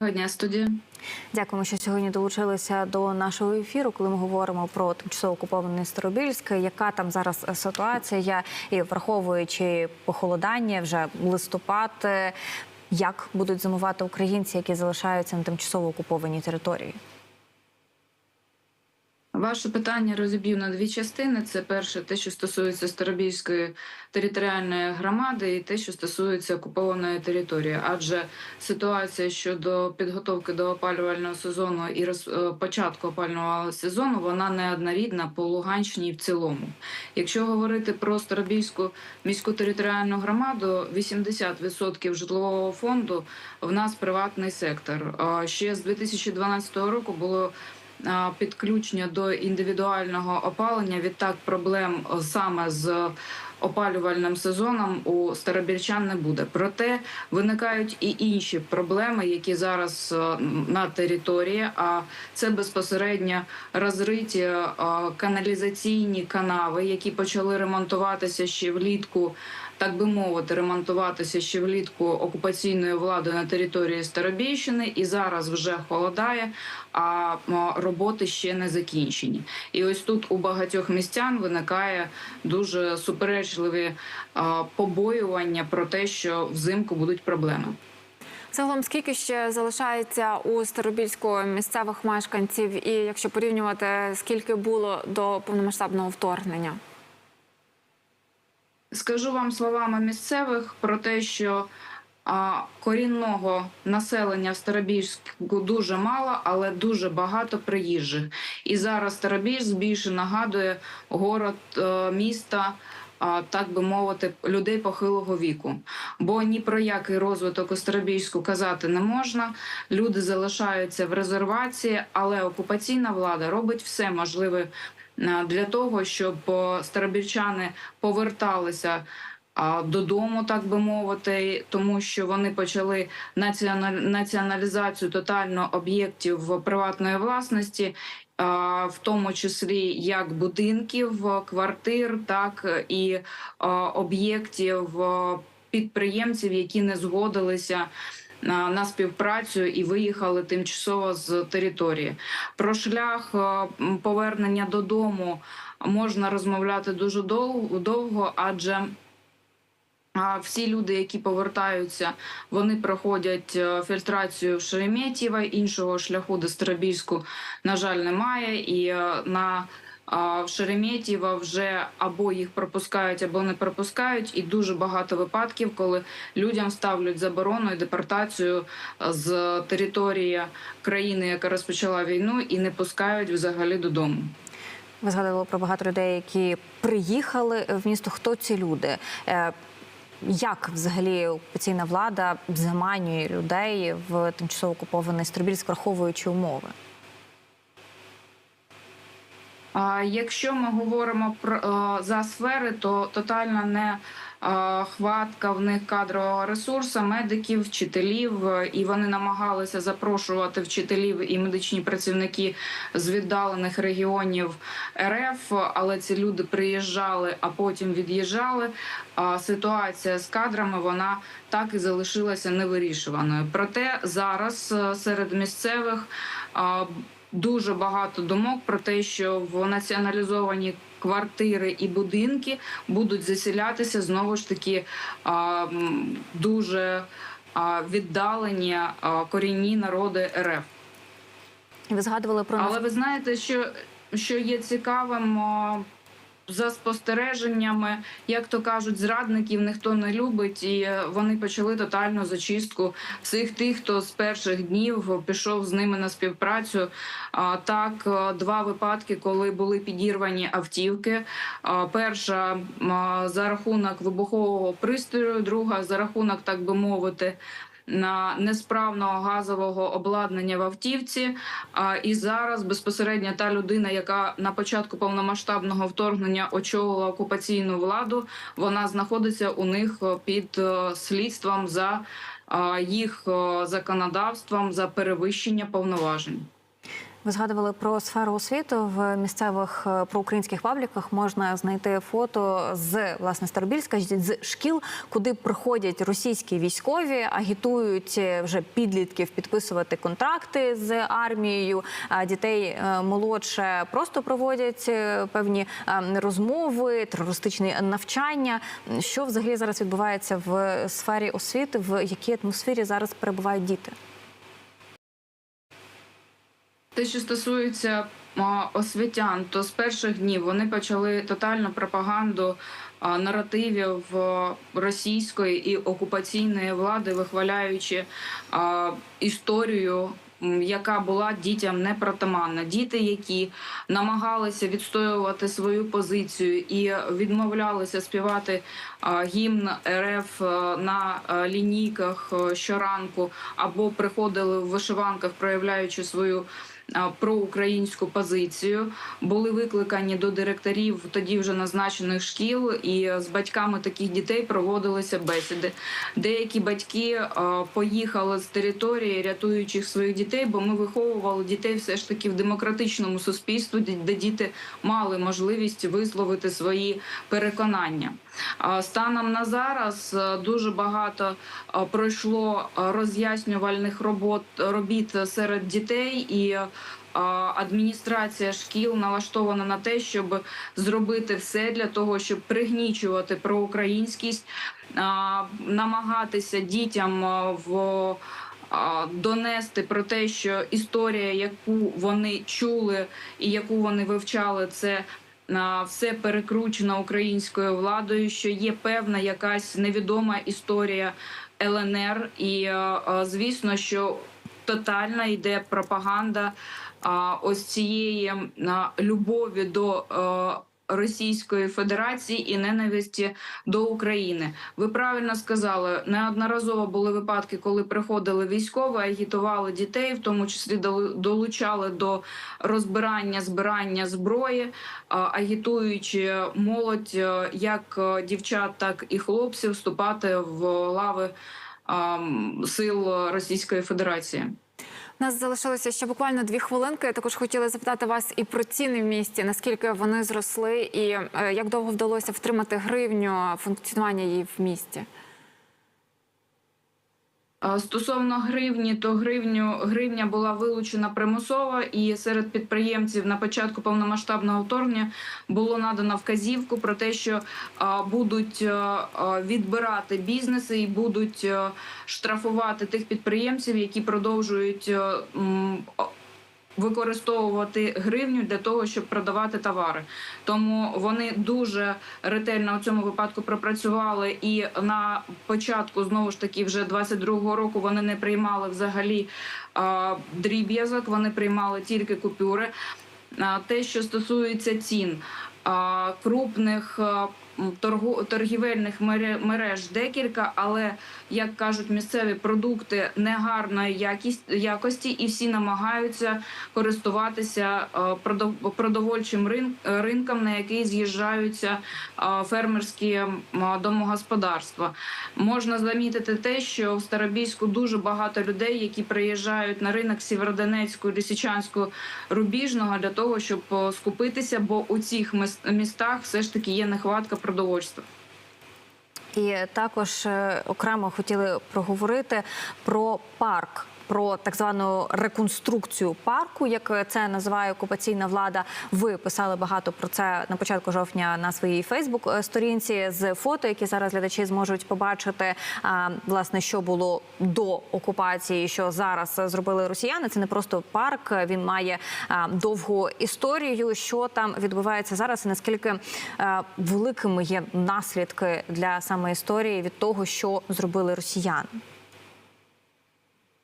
Доброго дня, студія. Дякуємо, що сьогодні долучилися до нашого ефіру, коли ми говоримо про тимчасово окупований Старобільськ. Яка там зараз ситуація, і враховуючи похолодання, вже листопад, як будуть зимувати українці, які залишаються на тимчасово окупованій території? Ваше питання розіб'ю на дві частини. Це перше, те, що стосується Старобільської територіальної громади, і те, що стосується окупованої території. Адже ситуація щодо підготовки до опалювального сезону і роз... е, початку опалювального сезону вона неоднорідна по Луганщині і в цілому. Якщо говорити про Старобільську міську територіальну громаду, 80% житлового фонду в нас приватний сектор. Ще з 2012 року було підключення до індивідуального опалення. Відтак проблем е, саме з опалювальним сезоном у старобільчан не буде. Проте виникають і інші проблеми, які зараз е, на території. А це безпосередньо розриті е, каналізаційні канави, які почали ремонтуватися ще влітку. Так би мовити, ремонтуватися ще влітку окупаційною владою на території Старобільщини, і зараз вже холодає, а роботи ще не закінчені. І ось тут у багатьох містян виникає дуже суперечливі а, побоювання про те, що взимку будуть проблеми. Загалом, скільки ще залишається у Старобільську місцевих мешканців, і якщо порівнювати, скільки було до повномасштабного вторгнення? Скажу вам словами місцевих про те, що корінного населення в Старобільську дуже мало, але дуже багато приїжджих. І зараз Старобільськ більше нагадує город е, міста. Так би мовити, людей похилого віку, бо ні про який розвиток у Старобільську казати не можна. Люди залишаються в резервації, але окупаційна влада робить все можливе для того, щоб е, старобільчани поверталися додому, так би мовити, тому що вони почали націоналізацію тотально об'єктів приватної власності. В тому числі як будинків, квартир, так і об'єктів підприємців, які не згодилися на, співпрацю і виїхали тимчасово з території. Про шлях повернення додому можна розмовляти дуже довго адже. Всі люди, які повертаються, вони проходять е, фільтрацію в Шереметьєво. Іншого шляху до Старобільську, на жаль, немає. І е, на в Шереметьєво вже або їх пропускають, або не пропускають. І дуже багато випадків, коли людям ставлять заборону і депортацію е, з території країни, яка розпочала війну, і не пускають взагалі додому. Ви згадували про багато людей, які приїхали в місто. Хто ці люди? Як взагалі окупаційна влада заманює людей в тимчасово окупований Старобільськ, враховуючи умови? Якщо ми говоримо про е, за сфери, то тотальна не хватка в них кадрового ресурсу, медиків, вчителів, е, і вони намагалися запрошувати вчителів і медичні працівники з віддалених регіонів РФ, але ці люди приїжджали, а потім від'їжджали. Ситуація з кадрами вона так і залишилася невирішуваною. Проте зараз е, серед місцевих. дуже багато думок про те, що в націоналізовані квартири і будинки будуть заселятися знову ж таки дуже віддалені корінні народи РФ. Ви згадували про Але ви знаєте, що, що є цікавим. За спостереженнями, як то кажуть, зрадників ніхто не любить, і вони почали тотальну зачистку всіх тих, хто з перших днів пішов з ними на співпрацю. Так, е, два випадки, коли були підірвані автівки. Перша за рахунок вибухового пристрою, друга за рахунок, так би мовити. На несправного газового обладнання в автівці, і зараз безпосередньо та людина, яка на початку повномасштабного вторгнення очолила окупаційну владу, вона знаходиться у них е, під е, слідством за е, їх законодавством за перевищення повноважень. Ви згадували про сферу освіти в місцевих е, проукраїнських пабліках. Можна знайти фото з власне Старобільська з шкіл, куди приходять російські військові, агітують е, вже підлітків підписувати контракти з армією. А дітей е, молодше просто проводять певні розмови, терористичні навчання. Що взагалі зараз відбувається в сфері освіти? В якій атмосфері зараз перебувають діти? Те, що стосується освітян, то з перших днів вони почали тотальну пропаганду наративів російської і окупаційної влади, вихваляючи історію. Яка була дітям непритаманна. Діти, які намагалися відстоювати свою позицію і відмовлялися співати гімн РФ на лінійках щоранку, або приходили в вишиванках, проявляючи свою проукраїнську позицію, були викликані до директорів тоді вже назначених шкіл, і з батьками таких дітей проводилися бесіди. Деякі батьки поїхали з території, рятуючи своїх дітей, бо ми виховували дітей все ж таки в демократичному суспільстві, де- діти мали можливість висловити свої переконання. Станом на зараз дуже багато пройшло роз'яснювальних робот робіт серед дітей і. Адміністрація шкіл налаштована на те, щоб зробити все для того, щоб пригнічувати проукраїнськість, намагатися дітям в донести про те, що історія, яку вони чули і яку вони вивчали, це все перекручено українською владою, що є певна якась невідома історія ЛНР, і звісно, що тотальна йде пропаганда ось цієї любові до е, Російської Федерації і ненависті до України. Ви правильно сказали, неодноразово були випадки, коли приходили військові, агітували дітей, в тому числі долучали до розбирання збирання зброї, агітуючи молодь, е, як е, дівчат, так і хлопців, вступати в лави сил Російської Федерації. Нас залишилося ще буквально дві хвилинки. Я Також хотіла запитати вас і про ціни в місті, наскільки вони зросли, і е, як довго вдалося втримати гривню функціонування її в місті. А Стосовно гривні, то гривню гривня була вилучена примусово, і серед підприємців на початку повномасштабного вторгнення було надано вказівку про те, що а, будуть а, відбирати бізнеси і будуть штрафувати тих підприємців, які продовжують використовувати гривню для того, щоб продавати товари. Тому вони дуже ретельно у цьому випадку пропрацювали. І на початку знову ж таки, вже 22-го року вони не приймали взагалі дріб'язок, вони приймали тільки купюри. Те, що стосується цін. Крупних торгівельних мере- мереж декілька, але як кажуть місцеві продукти негарної якості, і всі намагаються користуватися е, продов- продовольчим ринком, на який з'їжджаються е, фермерські домогосподарства. Можна замітити те, що в Старобільську дуже багато людей, які приїжджають на ринок Сєвєродонецьку, Лісичанську, Рубіжного для того, щоб е, скупитися, бо у цих міс- містах все ж таки є нехватка продовольства. І також е, окремо хотіли проговорити про парк. Про так звану реконструкцію парку, як це називає окупаційна влада. Ви писали багато про це на початку жовтня на своїй Фейсбук-сторінці з фото, які зараз глядачі зможуть побачити. Власне, що було до окупації, що зараз зробили росіяни. Це не просто парк, він має довгу історію. Що там відбувається зараз, і наскільки великими є наслідки для саме історії від того, що зробили росіяни.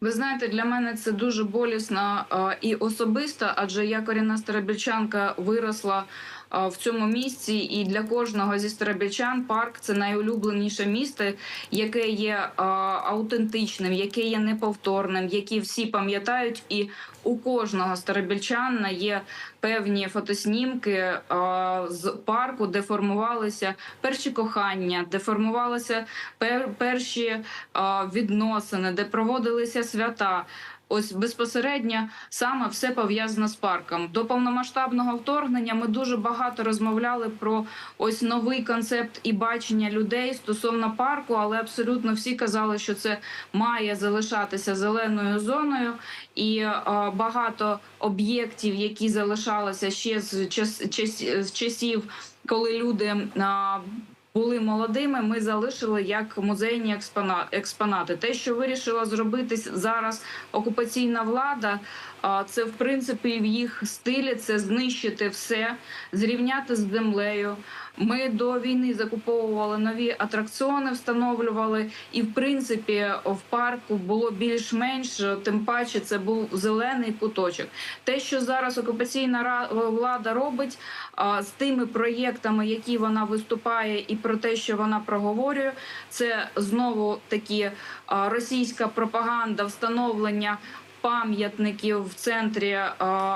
Ви знаєте, для мене це дуже болісно і особисто, адже я корінна старобільчанка виросла в цьому місці, і для кожного зі старобільчан парк це найулюбленіше місто, яке є аутентичним, яке є неповторним, яке всі пам'ятають, і у кожного старобільчана є певні фотоснімки з парку, де формувалися перші кохання, де формувалися пер, перші відносини, де проводилися свята. Ось безпосередньо саме все пов'язано з парком. До повномасштабного вторгнення ми дуже багато розмовляли про ось новий концепт і бачення людей стосовно парку, але абсолютно всі казали, що це має залишатися зеленою зоною, і е, багато об'єктів, які залишалися ще з час, час, з часів, коли люди. Були молодими, ми залишили як музейні експона- експонати. Те, що вирішила зробити зараз окупаційна влада, це в принципі в їх стилі це знищити все, зрівняти з землею. Ми до війни закуповували нові атракціони, встановлювали, і в принципі в парку було більш-менш, тим паче це був зелений куточок. Те, що зараз окупаційна влада робить з тими проєктами, які вона виступає, і про те, що вона проговорює, це знову таки російська пропаганда встановлення. Пам'ятників в центрі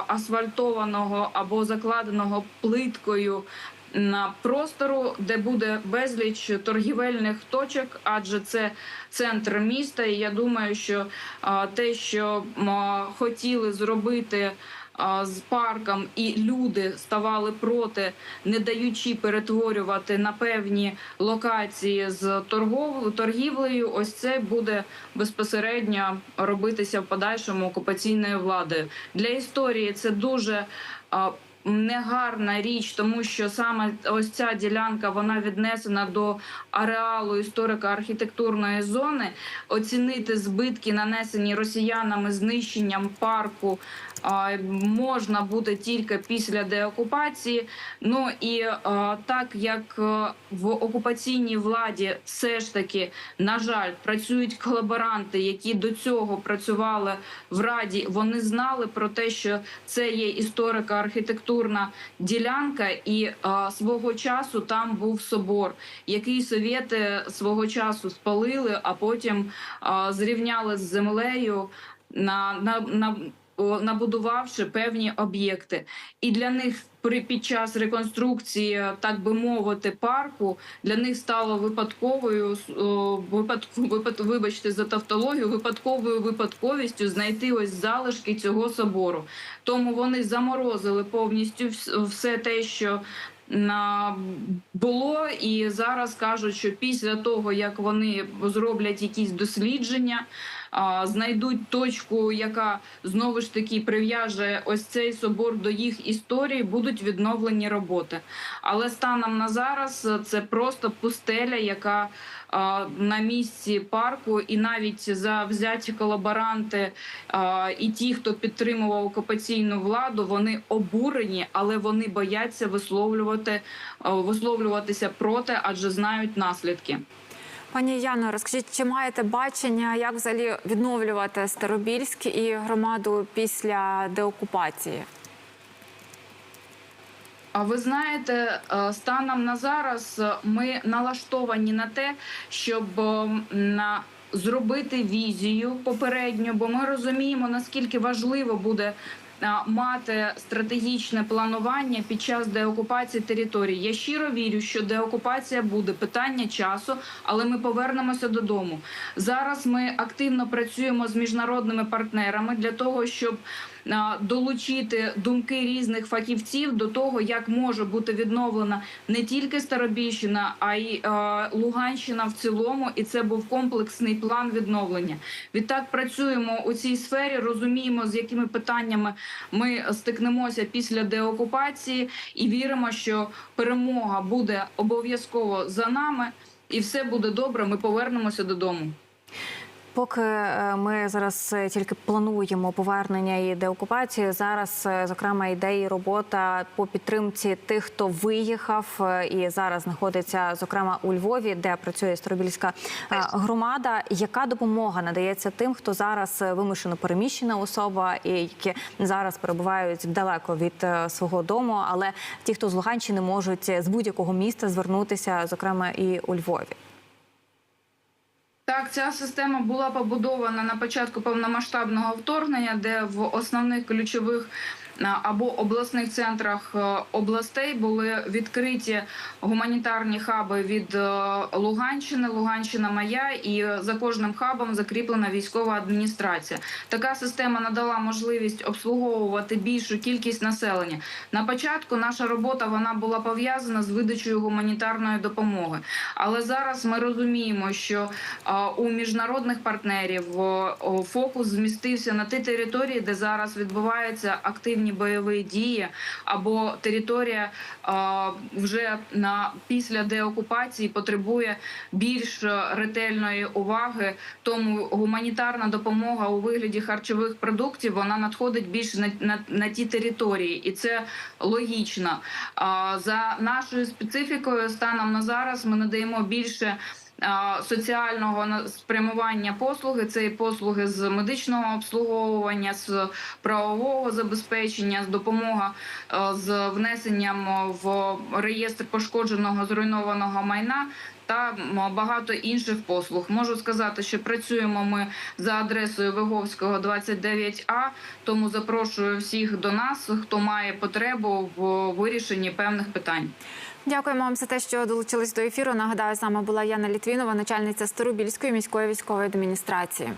асфальтованого або закладеного плиткою на простору, де буде безліч торгівельних точок, адже це центр міста. І я думаю, що е, те, що м, хотіли зробити. З парком і люди ставали проти, не даючи перетворювати на певні локації з торгівлею. Ось це буде безпосередньо робитися в подальшому окупаційною владою. Для історії це дуже негарна річ, тому що саме ось ця ділянка вона віднесена до ареалу історико-архітектурної зони. Оцінити збитки, нанесені росіянами знищенням парку. Можна буде тільки після деокупації. Ну і так як е, в окупаційній владі все ж таки, на жаль, працюють колаборанти, які до цього працювали в раді, вони знали про те, що це є історико-архітектурна ділянка, і е, свого часу там був собор, який совєти свого часу спалили, а потім е, зрівняли з землею на, на, на набудувавши певні об'єкти, і для них при під час реконструкції, так би мовити, парку для них стало випадковою випадку, випад, вибачте за тавтологію, випадковою випадковістю знайти ось залишки цього собору. Тому вони заморозили повністю все те, що на було, і зараз кажуть, що після того як вони зроблять якісь дослідження, знайдуть точку, яка знову ж таки прив'яже ось цей собор до їх історії, будуть відновлені роботи. Але станом на зараз це просто пустеля, яка на місці парку, і навіть за взяті колаборанти і ті, хто підтримував окупаційну владу, вони обурені, але вони бояться висловлювати висловлюватися проти, адже знають наслідки. Пані Яно, розкажіть, чи маєте бачення, як взагалі відновлювати Старобільськ і громаду після деокупації? А ви знаєте, е, станом на зараз е, ми налаштовані на те, щоб е, на зробити візію попередньо, бо ми розуміємо наскільки важливо буде. Мати стратегічне планування під час деокупації території. Я щиро вірю, що деокупація буде питання часу, але ми повернемося додому. Зараз ми активно працюємо з міжнародними партнерами для того, щоб долучити думки різних фахівців до того, як може бути відновлена не тільки Старобільщина, а й е, Луганщина в цілому. І це був комплексний план відновлення. Відтак працюємо у цій сфері, розуміємо, з якими питаннями ми стикнемося після деокупації, і віримо, що перемога буде обов'язково за нами, і все буде добре. Ми повернемося додому. Поки е, ми зараз е, тільки плануємо повернення і деокупацію, зараз е, зокрема йде і робота по підтримці тих, хто виїхав і зараз знаходиться зокрема у Львові, де працює Старобільська е, громада. Яка допомога надається тим, хто зараз вимушено переміщена особа, і які зараз перебувають далеко від свого дому, але ті, хто з Луганщини можуть з будь-якого міста звернутися, зокрема і у Львові. Так, ця система була побудована на початку повномасштабного вторгнення, де в основних ключових або обласних центрах е, областей були відкриті гуманітарні хаби від е, Луганщини, Луганщина моя, і за кожним хабом закріплена військова адміністрація. Така система надала можливість обслуговувати більшу кількість населення. На початку наша робота вона була пов'язана з видачею гуманітарної допомоги. Але зараз ми розуміємо, що у міжнародних партнерів фокус змістився на ті території, де зараз відбуваються активні бойові дії, або територія а, вже на після деокупації потребує більш е, ретельної уваги. Тому гуманітарна допомога у вигляді харчових продуктів вона надходить більше на, на, на ті території, і це логічно. А, за нашою специфікою, станом на зараз, ми надаємо більше. А, Соціального спрямування послуги це і послуги з медичного обслуговування, з правового забезпечення, з допомога е, з внесенням в реєстр пошкодженого зруйнованого майна та багато інших послуг. Можу сказати, що працюємо ми за адресою Виговського 29А, тому запрошую всіх до нас, хто має потребу в вирішенні певних питань. Дякуємо вам за те, що долучились до ефіру. Нагадаю, з нами була Яна Літвінова, начальниця Старобільської міської військової адміністрації.